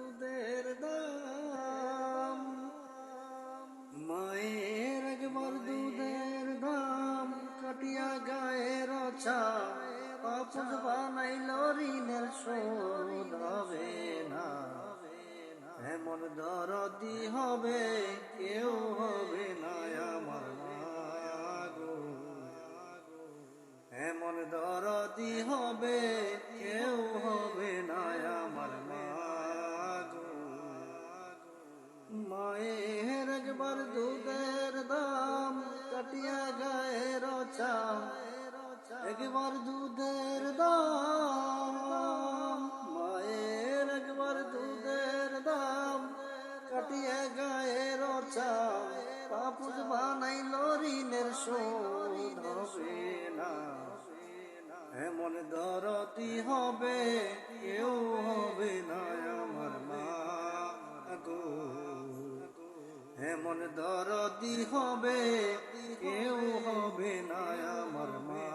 দুধের দাম, মায়ের একবার দুধের দাম, কাটিয়া গায়ের ছা পাপুজ বানাইল ঋণের শোধ হবে না। এমন দরদি হবে, কেউ হবে না আমার এমন দর মায়ের একবার দুধের দাম কাটিয়া গায়ের চাম একবার দুধের দাম, মায়ের একবার দুধের দাম কাটিয়া গায়ের চাম পাপুজ বানাইল ঋণের শোধ হবে না। এমন দরতি হবে, কেউ হবে না। এমন দরদি হবে কেউ হবে না আমার মা।